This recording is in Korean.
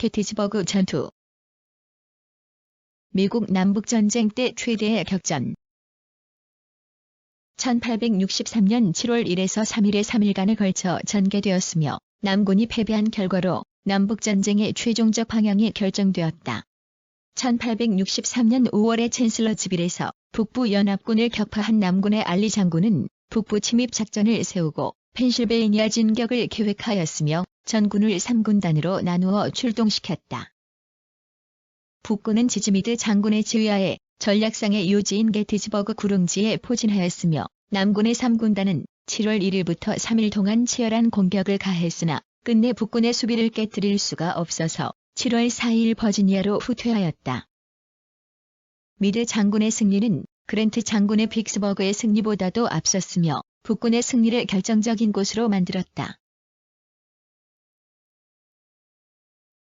게티즈버그 전투 미국 남북전쟁 때 최대의 격전 1863년 7월 1에서 3일의 3일간에 걸쳐 전개되었으며 남군이 패배한 결과로 남북전쟁의 최종적 방향이 결정되었다. 1863년 5월에 챈슬러즈빌에서 북부 연합군을 격파한 남군의 알리 장군은 북부 침입 작전을 세우고 펜실베이니아 진격을 계획하였으며 전군을 3군단으로 나누어 출동시켰다. 북군은 지즈미드 장군의 지휘하에 전략상의 요지인 게티즈버그 구릉지에 포진하였으며 남군의 3군단은 7월 1일부터 3일 동안 치열한 공격을 가했으나 끝내 북군의 수비를 깨뜨릴 수가 없어서 7월 4일 버지니아로 후퇴하였다. 미드 장군의 승리는 그랜트 장군의 빅스버그의 승리보다도 앞섰으며 북군의 승리를 결정적인 곳으로 만들었다.